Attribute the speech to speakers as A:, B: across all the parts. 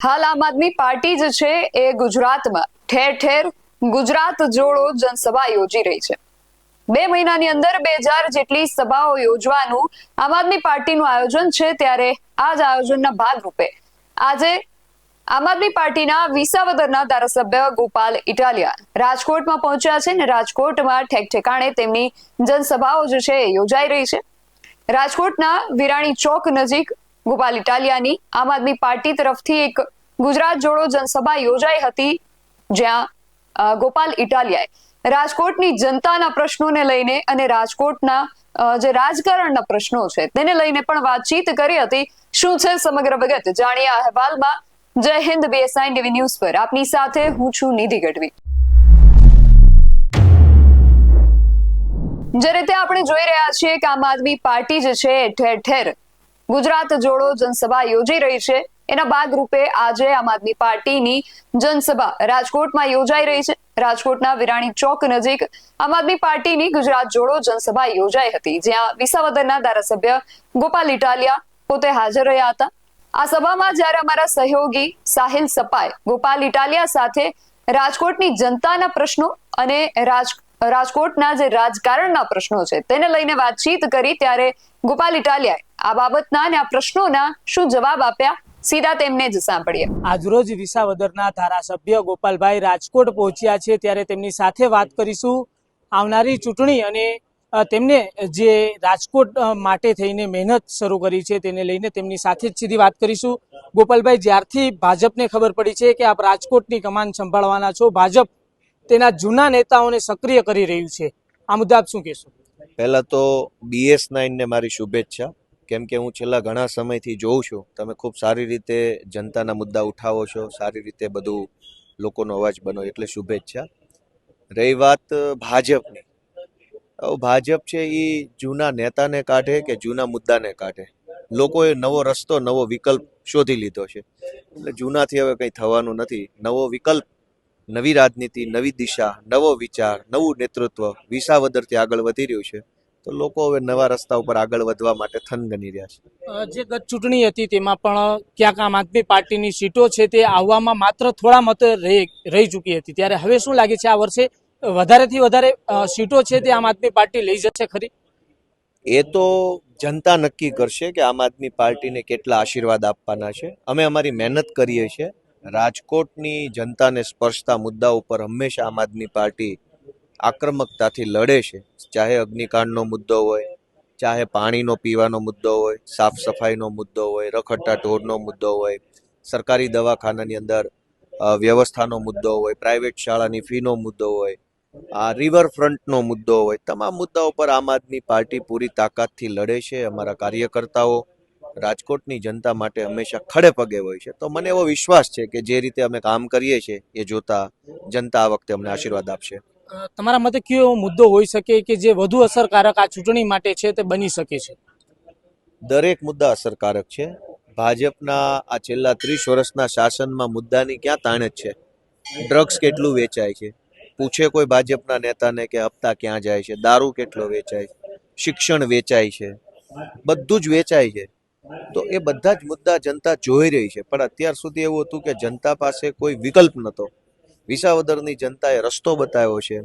A: હાલ આમ આદમી પાર્ટી જ છે એ ગુજરાતમાં. ઠેર ઠેર ગુજરાત જોડો જનસભા યોજી રહી છે. બે મહિનાની અંદર બે હજાર જેટલી સભાઓ યોજવાનું આમ આદમી પાર્ટીનું આયોજન છે ત્યારે આ જ આયોજનના ભાગરૂપે. આજે આમ આદમી પાર્ટીના વિસાવદરના ધારાસભ્ય ગોપાલ ઇટાલિયા રાજકોટમાં પહોંચ્યા છે ને રાજકોટમાં ઠેક ઠેકાણે તેમની જનસભાઓ જે છે યોજાઈ રહી છે. રાજકોટના વિરાણી ચોક નજીક ગોપાલ ઇટાલિયાની આમ આદમી પાર્ટી તરફથી એક ગુજરાત જોડો જનસભા યોજાઈ હતી, જ્યાં ગોપાલ ઇટાલિયાએ રાજકોટની જનતાના પ્રશ્નોને લઈને અને રાજકોટના જે રાજકારણના પ્રશ્નો છે તેને લઈને પણ વાતચીત કરી હતી. શું છે સમગ્ર વિગત? જાણીએ અહેવાલમાં. જય હિન્દ, બીએસઆઈ ટીવી ન્યૂઝ પર. આપની સાથે હું છું નિધિ ગઢવી. જે રીતે આપણે જોઈ રહ્યા છીએ કે આમ આદમી પાર્ટી જે છે ઠેર ઠેર ગુજરાત જોડો જનસભા યોજી રહી છે. એના ભાગરૂપે આજે આમ આદમી પાર્ટીની જનસભા રાજકોટમાં યોજાઈ રહી છે. રાજકોટના વિરાણી ચોક નજીક આમ આદમી પાર્ટીની ગુજરાત જોડો જનસભા યોજાઈ હતી, જ્યાં વિસાવદરના ધારાસભ્ય ગોપાલ ઇટાલિયા પોતે હાજર રહ્યા હતા. આ સભામાં જ્યારે અમારા સહયોગી સાહિલ સપાય ગોપાલ ઇટાલિયા સાથે રાજકોટની જનતાના પ્રશ્નો અને રાજ, રાજકોટના જે રાજકારણના પ્રશ્નો છે, તેને લઈને વાતચીત કરી ત્યારે ગોપાલ ઇટાલિયાએ આ બાબતના અને આ પ્રશ્નોના શું જવાબ આપ્યા સીધા તેમને જ સાંભળીએ.
B: આજરોજ વિસાવદરના ધારાસભ્ય ગોપાલભાઈ રાજકોટ પહોંચ્યા છે ત્યારે તેમની સાથે વાત કરીશું આવનારી ચૂંટણી અને તેમને જે રાજકોટ માટે થઈને મહેનત શરૂ કરી છે તેને લઈને તેમની સાથે જ સીધી વાત કરીશું. ગોપાલભાઈ જ્યારથી ભાજપને ખબર પડી છે કે આપ રાજકોટની કમાન સંભાળવાના છો ભાજપ તેના જૂના નેતાઓને સક્રિય કરી રહ્યું છે. આ મુદ્દા આપ શું કહેશો?
C: પહેલાં તો બીએસ નાઇનને મારી શુભેચ્છા. કેમ કે હું છેલ્લા ઘણા સમયથી જોઉં છું, તમે ખૂબ સારી રીતે જનતાના મુદ્દા ઉઠાવો છો, સારી રીતે બધું લોકોનો અવાજ બનો, એટલે શુભેચ્છા. રહી વાત ભાજપની. ભાજપ છે એ જૂના નેતાને કાઢે કે જૂના મુદ્દાને કાઢે? લોકોએ નવો રસ્તો, નવો વિકલ્પ શોધી લીધો છે. એટલે જૂનાથી હવે કંઈ થવાનું નથી. નવો વિકલ્પ, નવી રાજનીતિ, નવી દિશા, નવો વિચાર, નવું નેતૃત્વ વિસાવદરથી આગળ વધી રહ્યું છે. તો લોકો હવે નવા રસ્તા ઉપર આગળ વધવા માટે થન ગણી રહ્યા છે.
B: જે ગત ચૂંટણી હતી તેમાં પણ ક્યાંક આમ આદમી પાર્ટીની સીટો છે તે આવવામાં માત્ર થોડા મત રહી રહી ચૂકી હતી. ત્યારે હવે શું લાગે છે આ વર્ષે વધારેથી વધારે સીટો છે તે આમ આદમી પાર્ટી લઈ જશે ખરી?
C: એ તો જનતા નક્કી કરશે કે આમ આદમી પાર્ટીને કેટલા આશીર્વાદ આપવાના છે. અમે અમારી મહેનત કરીએ છીએ. રાજકોટની જનતાને સ્પર્શતા મુદ્દા ઉપર હંમેશા આમ આદમી પાર્ટી આક્રમકતાથી લડે છે. ચાહે અગ્નિકાંડનો મુદ્દો હોય, ચાહે પાણીનો પીવાનો મુદ્દો હોય, સાફ સફાઈનો મુદ્દો હોય, રખડતા ઢોરનો મુદ્દો હોય, સરકારી દવાખાનાની અંદર વ્યવસ્થાનો મુદ્દો હોય, પ્રાઇવેટ શાળાની ફીનો મુદ્દો હોય, આ રિવરફ્રન્ટનો મુદ્દો હોય, તમામ મુદ્દાઓ પર આમ આદમી પાર્ટી પૂરી તાકાતથી લડે છે. અમારા કાર્યકર્તાઓ રાજકોટની જનતા માટે હંમેશા ખડે પગે હોય છે. તો મને એવો વિશ્વાસ છે કે જે રીતે અમે કામ કરીએ છીએ, એ જોતા જનતા આ વખતે અમને આશીર્વાદ આપશે.
B: તમારા મતે કયો મુદ્દો હોઈ શકે કે જે વધુ અસરકારક આ ચૂંટણી માટે છે તે બની શકે છે?
C: દરેક મુદ્દા અસરકારક છે. ભાજપના આ છેલ્લા ત્રીસ વર્ષના શાસનમાં મુદ્દાની ક્યાં તાણ જ છે? ડ્રગ્સ કેટલું વેચાય છે? પૂછે કોઈ ભાજપના નેતાને કે હપ્તા ક્યાં જાય છે? દારૂ કેટલો વેચાય શિક્ષણ વેચાય છે? બધું જ વેચાય છે. તો એ બધા જ મુદ્દા જનતા જોઈ રહી છે. પણ અત્યાર સુધી એવું હતું કે જનતા પાસે કોઈ વિકલ્પ નહોતો. વિસાવદરની જનતાએ રસ્તો બતાવ્યો છે.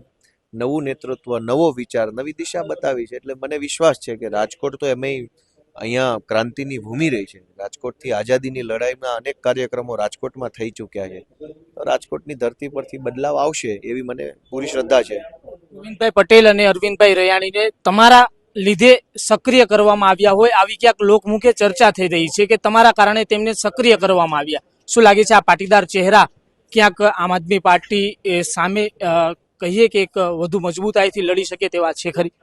C: નવું નેતૃત્વ, નવો વિચાર, નવી દિશા બતાવી છે. એટલે મને વિશ્વાસ છે કે રાજકોટ તો એમ અહીંયા ક્રાંતિની ભૂમિ રહી છે. રાજકોટથી આઝાદીની લડાઈમાં અનેક કાર્યક્રમો રાજકોટમાં થઈ ચૂક્યા છે. તો રાજકોટની ધરતી પરથી બદલાવ આવશે એવી મને પૂરી શ્રદ્ધા છે.
B: ગોવિંદભાઈ પટેલ અને અરવિંદભાઈ રયાણીને તમારા લીધે સક્રિય કરવામાં આવ્યા હોય આવી ક્યાંક લોકમુખે ચર્ચા થઈ રહી છે કે તમારા કારણે તેમને સક્રિય કરવામાં આવ્યા. શું લાગે છે આ પાટીદાર ચહેરા ક્યાંક આમ આદમી પાર્ટી સામે કહીએ કે એક વધુ મજબૂતાઈથી લડી શકે તેવા છે ખરી?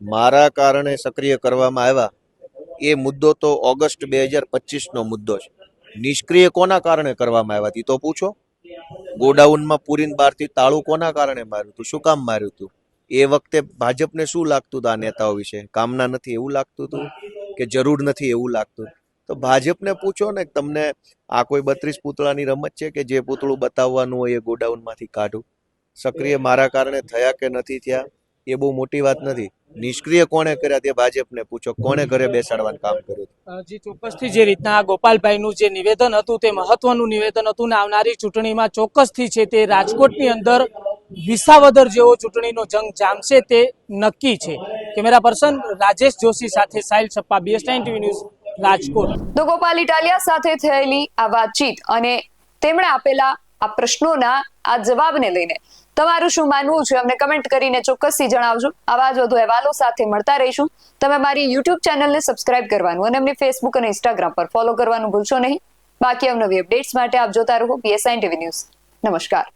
C: મારા કારણે સક્રિય કરવામાં આવ્યા એ મુદ્દો તો ઓગસ્ટ બે હજાર પચીસનો મુદ્દો છે. નિષ્ક્રિય કોના કારણે કરવામાં આવ્યા હતી તો પૂછો? ગોડાઉનમાં પૂરીન બહારથી તાળું કોના કારણે માર્યું હતું શું કામ માર્યું હતું એ વખતે ભાજપને શું લાગતું હતું આ નેતાઓ વિશે? કામના નથી એવું લાગતું હતું કે જરૂર નથી એવું લાગતું? તો ભાજપને પૂછો ને, તમને આ કોઈ બત્રીસ પૂતળાની રમત છે કે જે પૂતળું બતાવવાનું હોય એ ગોડાઉનમાંથી કાઢું? સક્રિય મારા કારણે થયા કે નથી થયા? એ બહુ મોટી વાત નથી. નિષ્ક્રિય કોણે કર્યા તે ભાજપને પૂછો. કોણે ઘરે બેસાડવાનું કામ કર્યું
B: જી ચોક્કસથી જે રીતના ગોપાલભાઈનું જે નિવેદન હતું તે મહત્વનું નિવેદન હતું ને આવનારી ચૂંટણીમાં ચોક્કસથી છે તે રાજકોટની અંદર વિસાવદર જેવો ચૂંટણીનો જંગ જામશે તે નક્કી છે. કેમેરા પર્સન રાજેશ જોશી સાથે Sahil Chhappa BS TV news Rajkot.
A: તો ગોપાલ ઇટાલિયા સાથે થયેલી આ વાતચીત અને તેમણે આપેલા આ પ્રશ્નોના આ જવાબને લઈને તમારું શું માનવું છે? અમને કમેન્ટ કરીને ચોક્કસથી જણાવજો. આવા જ વધુ અહેવાલો સાથે મળતા રહીશું. તમે મારી યુટ્યુબ ચેનલને સબસ્ક્રાઇબ કરવાનું અને અમને ફેસબુક અને ઇન્સ્ટાગ્રામ પર ફોલો કરવાનું ભૂલશો નહીં. બાકી અવનવી અપડેટ્સ માટે આપ જોતા રહો પીએસઆઈ ટીવી ન્યૂઝ નમસ્કાર.